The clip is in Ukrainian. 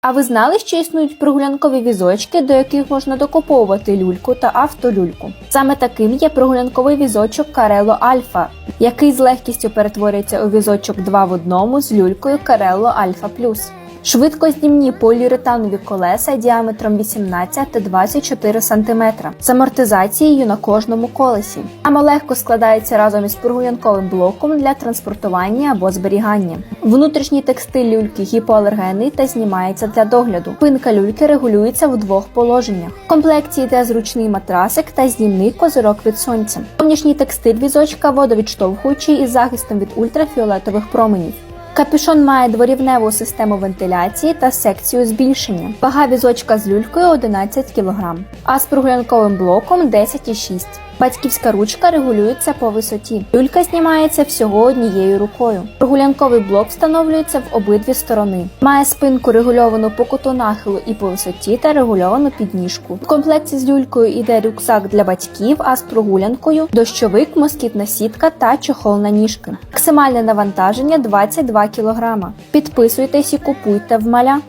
А ви знали, що існують прогулянкові візочки, до яких можна докуповувати люльку та автолюльку? Саме таким є прогулянковий візочок Карело Альфа, який з легкістю перетворюється у візочок 2 в одному з люлькою Карело Альфа Плюс. Швидкознімні поліуретанові колеса діаметром 18 та 24 см з амортизацією на кожному колесі. Ама легко складається разом із прогулянковим блоком для транспортування або зберігання. Внутрішній текстиль люльки гіпоалергенний та знімається для догляду. Пинка люльки регулюється в двох положеннях. В комплекті йде зручний матрасик та знімний козирок від сонця. Зовнішній текстиль візочка водовідштовхуючий із захистом від ультрафіолетових променів. Капюшон має дворівневу систему вентиляції та секцію збільшення. Вага візочка з люлькою 11 кг, а з прогулянковим блоком 10,6 Батьківська ручка регулюється по висоті. Люлька знімається всього однією рукою. Прогулянковий блок встановлюється в обидві сторони. Має спинку регульовану по куту нахилу і по висоті та регульовану підніжку. В комплекті з люлькою йде рюкзак для батьків, а з прогулянкою дощовик, москітна сітка та чохол на ніжки. Максимальне навантаження 22 кг. Підписуйтесь і купуйте в маля.